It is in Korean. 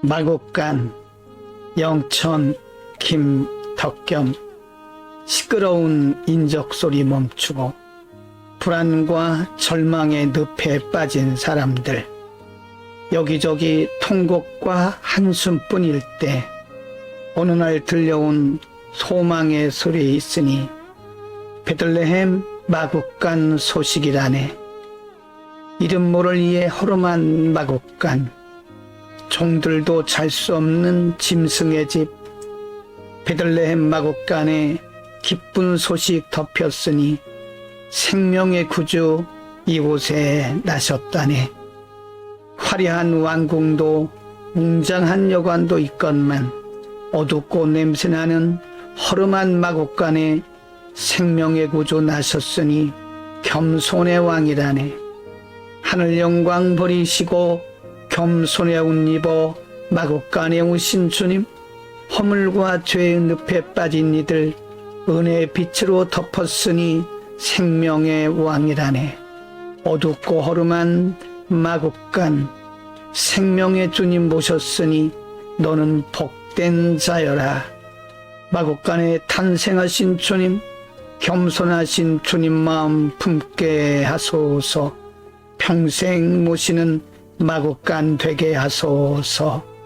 마곡간, 영천, 김덕겸, 시끄러운 인적 소리 멈추고 불안과 절망의 늪에 빠진 사람들, 여기저기 통곡과 한숨뿐일 때 어느 날 들려온 소망의 소리 있으니 베들레헴 마국간 소식이라네. 이름 모를 이의 허름한 마국간, 종들도 잘 수 없는 짐승의 집, 베들레헴 마국간에 기쁜 소식 덮였으니 생명의 구주 이곳에 나셨다네. 화려한 왕궁도 웅장한 여관도 있건만 어둡고 냄새나는 허름한 마곡간에 생명의 구주 나셨으니 겸손의 왕이라네. 하늘 영광 버리시고 겸손의 옷 입어 마곡간에 오신 주님 허물과 죄의 늪에 빠진 이들 은혜의 빛으로 덮었으니 생명의 왕이라네. 어둡고 허름한 마국간 생명의 주님 모셨으니 너는 복된 자여라. 마국간에 탄생하신 주님 겸손하신 주님 마음 품게 하소서 평생 모시는 마국간 되게 하소서